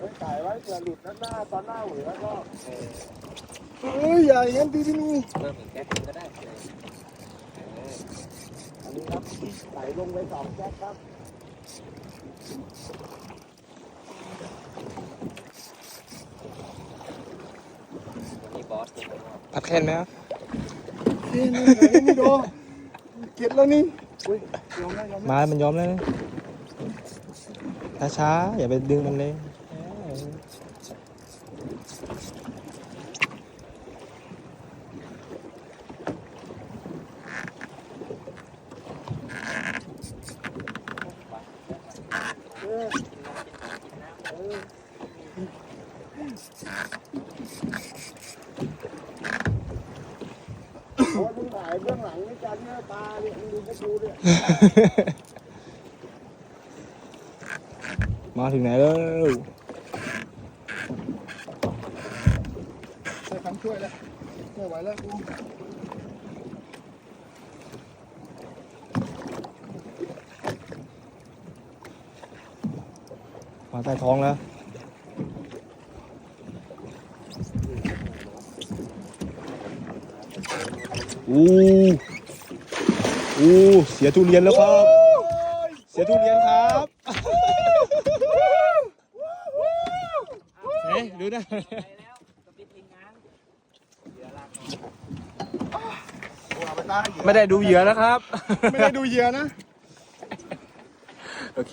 ไว้ถ่ายไว้เผื่อหลุดด้านหน้าตอนหน้าเหวแล้วก็เอ้ยใหญ่งั้นพี่พี่นี่เพิ่มอีกแก๊สหนึ่งก็ได้เออเอออันนี้ครับใส่ลงไปสองแก๊สครับวันนี้บอสเป็นไงบ้างผัดแค่นไหมครับนี่นี่ไหนนี่ดูเก็บแล้วนี่อุ้ยยอมได้ยอมได้ไม้มันยอมแล้วนะช้าๆอย่าไปดึงมันเลย เพราะว่ามึงถ่ายเบื้องหลังนี่กันเนี่ยตาเนี่ยมึงดูพวกกูเนี่ยมาถึงไหนแล้วใส่คันช่วยแล้วไม่ไหวแล้วกู มาใต้ท้องแล้ว อู้อู้เสียทุเรียนแล้วครับ เสียทุเรียนครับเฮ้ยดูนะไปแล้วกับพี่ทีมงานเหลือลากกูเอาไปตาเหยื่อไม่ได้ดูเหยื่อแล้วครับ ไม่ได้ดูเหยื่อนะ โอเค